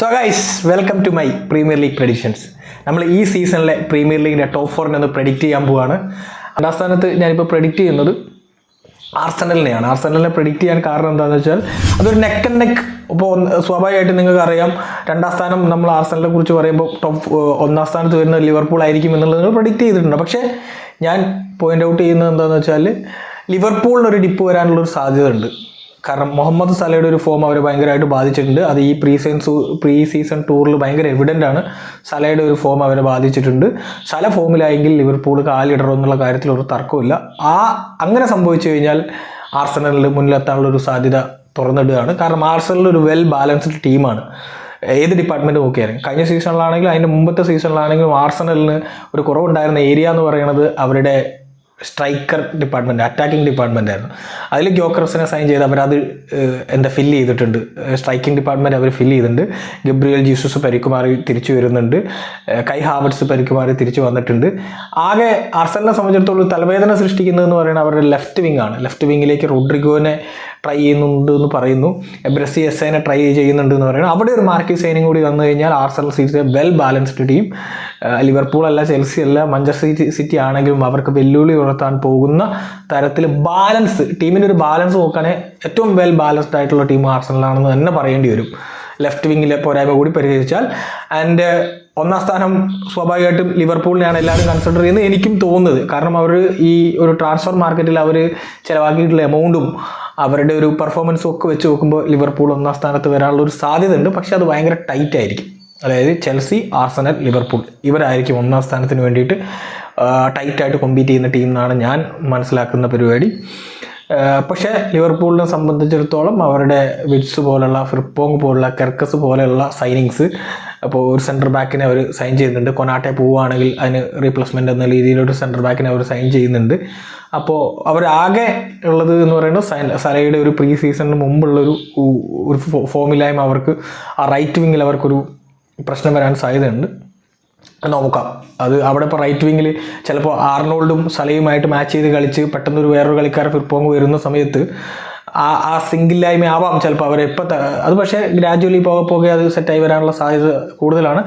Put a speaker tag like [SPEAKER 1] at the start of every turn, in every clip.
[SPEAKER 1] So guys welcome to my premier league predictions നമ്മൾ ഈ സീസണിലെ പ്രീമിയർ ലീഗിന്റെ ടോപ്പ് ഫോറിനെ ഒന്ന് പ്രഡിക്റ്റ് ചെയ്യാൻ പോവാണ്. രണ്ടാം സ്ഥാനത്ത് ഞാനിപ്പോൾ പ്രഡിക്റ്റ് ചെയ്യുന്നത് ആർസനലിനെയാണ് ആർസനലിനെ പ്രഡിക്റ്റ് ചെയ്യാൻ കാരണം എന്താണെന്ന് വെച്ചാൽ അതൊരു നെക്ക് ആൻഡ് നെക്ക് ഇപ്പോൾ സ്വാഭാവികമായിട്ട് നിങ്ങൾക്ക് അറിയാം. രണ്ടാം സ്ഥാനം നമ്മൾ ആർസനലിനെ കുറിച്ച് പറയുമ്പോൾ ടോപ്പ് ഒന്നാം സ്ഥാനത്ത് വരുന്ന ലിവർപൂൾ ആയിരിക്കും എന്നുള്ളത് നിങ്ങൾ പ്രഡിക്റ്റ് ചെയ്തിട്ടുണ്ട്. പക്ഷേ ഞാൻ പോയിന്റ് ഔട്ട് ചെയ്യുന്നത് എന്താണെന്ന് വെച്ചാൽ ലിവർപൂളിനൊരു ഡിപ്പ് വരാനുള്ളൊരു സാധ്യത ഉണ്ട് കാരണം മുഹമ്മദ് സലയുടെ ഒരു ഫോം അവരെ ഭയങ്കരമായിട്ട് ബാധിച്ചിട്ടുണ്ട്. അത് ഈ പ്രീ സീസൺ പ്രീ സീസൺ ടൂറിൽ ഭയങ്കര എവിഡന്റ് ആണ്. സലയുടെ ഒരു ഫോം അവരെ ബാധിച്ചിട്ടുണ്ട്. സല ഫോമിലായെങ്കിൽ ലിവർപൂൾ കാലിടറോ എന്നുള്ള കാര്യത്തിൽ ഒരു തർക്കമില്ല ആ അങ്ങനെ സംഭവിച്ചു കഴിഞ്ഞാൽ ആർസനലിൽ മുന്നിലെത്താനുള്ള ഒരു സാധ്യത തുറന്നിടുകയാണ്. കാരണം ആർസണൽ ഒരു വെൽ ബാലൻസ്ഡ് ടീമാണ് ഏത് ഡിപ്പാർട്ട്മെന്റ് നോക്കിയാലും കഴിഞ്ഞ സീസണിലാണെങ്കിലും അതിന്റെ മുമ്പത്തെ സീസണിലാണെങ്കിലും ആർസണലിന് ഒരു കുറവുണ്ടായിരുന്ന ഏരിയ എന്ന് പറയുന്നത് അവരുടെ സ്ട്രൈക്കർ ഡിപ്പാർട്ട്മെന്റ് അറ്റാക്കിംഗ് ഡിപ്പാർട്ട്മെന്റ് ആയിരുന്നു. അതിൽ ഗ്യോക്രസിനെ സൈൻ ചെയ്ത് അവരത് എന്താ ഫില്ല് ചെയ്തിട്ടുണ്ട്. സ്ട്രൈക്കിംഗ് ഡിപ്പാർട്ട്മെന്റ് അവർ ഫില്ല് ചെയ്തിട്ടുണ്ട്. ഗബ്രിയൽ ജീസസ് പരിക്കുമാറി തിരിച്ചു വരുന്നുണ്ട്. കൈ ഹാവർട്സ് പരിക്കുമാറി തിരിച്ചു വന്നിട്ടുണ്ട്. ആകെ ആർസലിനെ സംബന്ധിച്ചിടത്തോളം തലവേദന സൃഷ്ടിക്കുന്നതെന്ന് പറയുന്നത് അവരുടെ ലെഫ്റ്റ് വിങ് ആണ്. ലെഫ്റ്റ് വിങ്ങിലേക്ക് റോഡ്രിഗോനെ ട്രൈ ചെയ്യുന്നുണ്ട് എന്ന് പറയുന്നു. എബ്രസി എസ് ഐനെ ട്രൈ ചെയ്യുന്നുണ്ട് എന്ന് പറയുന്നു. അവിടെ ഒരു മാർക്കി സൈനിങ് കൂടി വന്നു കഴിഞ്ഞാൽ Arsenal seat well balanced team Liverpool അല്ല ചെൽസി അല്ല മഞ്ചസ്റ്റർ സിറ്റി സിറ്റി ആണെങ്കിലും അവർക്ക് വെല്ലുവിളി ഉയർത്താൻ പോകുന്ന തരത്തിൽ ബാലൻസ് ടീമിന്റെ ഒരു ബാലൻസ് നോക്കുകയാണെങ്കിൽ ഏറ്റവും വെൽ ബാലൻസ്ഡ് ആയിട്ടുള്ള ടീം ആർസണലാണെന്ന് തന്നെ പറയേണ്ടി വരും. ലെഫ്റ്റ് വിങ്ങിലെ പോരായ്മ കൂടി പരിഹരിച്ചാൽ ആൻഡ് ഒന്നാം സ്ഥാനം സ്വാഭാവികമായിട്ടും ലിവർപൂളിനെയാണ് എല്ലാവരും കൺസിഡർ ചെയ്യുന്നത് എനിക്കും തോന്നുന്നത്. കാരണം അവർ ഈ ഒരു ട്രാൻസ്ഫർ മാർക്കറ്റിൽ അവർ ചിലവാക്കിയിട്ടുള്ള എമൗണ്ടും അവരുടെ ഒരു പെർഫോമൻസും ഒക്കെ വെച്ച് നോക്കുമ്പോൾ ലിവർപൂൾ ഒന്നാം സ്ഥാനത്ത് വരാനുള്ള ഒരു സാധ്യത ഉണ്ട് പക്ഷേ അത് ഭയങ്കര ടൈറ്റ് ആയിരിക്കും. അതായത് ചെൽസി ആർസനൽ ലിവർപൂൾ ഇവരായിരിക്കും ഒന്നാം സ്ഥാനത്തിന് വേണ്ടിയിട്ട് ടൈറ്റായിട്ട് കോമ്പീറ്റ് ചെയ്യുന്ന ടീം എന്നാണ് ഞാൻ മനസ്സിലാക്കുന്ന പരിപാടി. പക്ഷേ ലിവർപൂളിനെ സംബന്ധിച്ചിടത്തോളം അവരുടെ വിറ്റ്സ് പോലുള്ള ഫ്രിപ്പോങ് പോലുള്ള കെർക്കസ് പോലെയുള്ള സൈനിങ്സ് അപ്പോൾ ഒരു സെന്റർ ബാക്കിനെ അവർ സൈൻ ചെയ്യുന്നുണ്ട്. കൊനാട്ടെ പോവുകയാണെങ്കിൽ അതിന് റീപ്ലേസ്മെന്റ് എന്ന രീതിയിലൊരു സെന്റർ ബാക്കിനെ അവർ സൈൻ ചെയ്യുന്നുണ്ട്. അപ്പോൾ അവരാകെ ഉള്ളത് എന്ന് പറയുന്നത് സലയുടെ ഒരു പ്രീ സീസണിന് മുമ്പുള്ളൊരു ഒരു ഫോമിലായ്മ അവർക്ക് ആ റൈറ്റ് വിങ്ങിൽ അവർക്കൊരു പ്രശ്നം വരാൻ സാധ്യതയുണ്ട്. നോക്കാം. അത് അവിടെ ഇപ്പോൾ റൈറ്റ് വിങ്ങിൽ ചിലപ്പോൾ ആർണോൾഡും സലയുമായിട്ട് മാച്ച് ചെയ്ത് കളിച്ച് പെട്ടെന്ന് ഒരു വേറൊരു കളിക്കാരൻ ഫിർപ്പോങ് വരുന്ന സമയത്ത് ആ ആ സിംഗില്ലായ്മ ആവാം ചിലപ്പോൾ അവരെ ഇപ്പം അത് പക്ഷേ ഗ്രാജുവലി പോകെ പോകെ അത് സെറ്റായി വരാനുള്ള സാധ്യത കൂടുതലാണ്.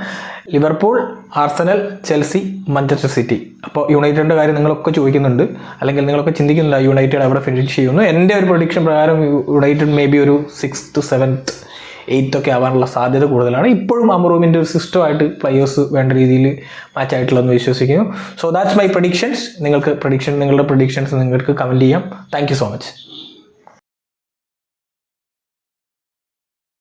[SPEAKER 1] Liverpool Arsenal Chelsea Manchester City. അപ്പോൾ യുണൈറ്റഡിന്റെ കാര്യം നിങ്ങളൊക്കെ ചോദിക്കുന്നുണ്ട്. അല്ലെങ്കിൽ നിങ്ങളൊക്കെ ചിന്തിക്കുന്നില്ല യുണൈറ്റഡ് അവിടെ ഫിനിഷ് ചെയ്യുന്നു എന്റെ ഒരു പ്രൊഡിക്ഷൻ പ്രകാരം യുണൈറ്റഡ് മേ ബി ഒരു സിക്സ് ടു സെവൻത്ത് എയ്ത്ത് ഒക്കെ ആവാനുള്ള സാധ്യത കൂടുതലാണ്. ഇപ്പോഴും അമറൂമിന്റെ ഒരു സിസ്റ്റമായിട്ട് പ്ലയേഴ്സ് വേണ്ട രീതിയിൽ മാച്ച് ആയിട്ടുള്ളതെന്ന് വിശ്വസിക്കുന്നു. സോ ദാറ്റ്സ് മൈ പ്രഡിക്ഷൻസ് നിങ്ങൾക്ക് പ്രഡിക്ഷൻ നിങ്ങളുടെ പ്രഡിക്ഷൻസ് നിങ്ങൾക്ക് കമന്റ് ചെയ്യാം. Thank so much